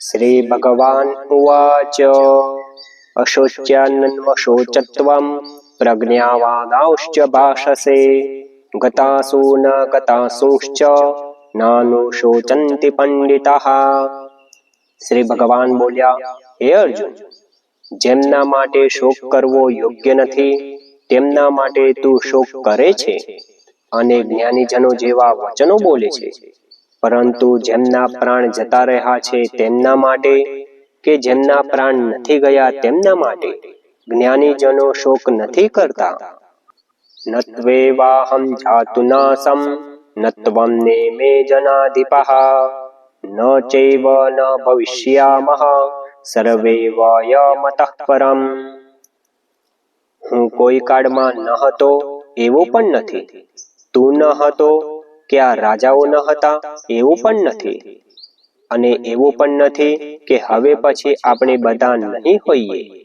શ્રી ભગવાન ઉવાચ અશોચ્યાન્વશોચત્વમ પ્રજ્ઞાવાદાંશ્ચ ભાષસે ગતાસુ ન ગતાસુશ્ચ નાનો શોચંતિ પંડિતા શ્રી ભગવાન બોલ્યા હે અર્જુન જેમના માટે શોક કરવો યોગ્ય નથી, તેમના માટે તું શોક કરે છે અને જ્ઞાનીજનો જેવા વચનો બોલે છે. પરંતુ જેમના પ્રાણ જતા રહ્યા છે તેમના માટે કે જેમના પ્રાણ નથી ગયા તેમના માટે જ્ઞાનીજનો શોક નથી કરતા. નત્વેવાહમ જાતુ નત્વમ નેમે જનાધિપઃ, ન ચૈવ ન ભવિષ્યામઃ સર્વે વયમતઃ પરમ. હું કોઈ કાળમાં ન હતો, એવો પણ નથી. તું ન હતો કે આ રાજાઓ ન હતા, એવું પણ નથી. અને એવું પણ નથી કે હવે પછી આપણે બધા નહીં હોઈએ.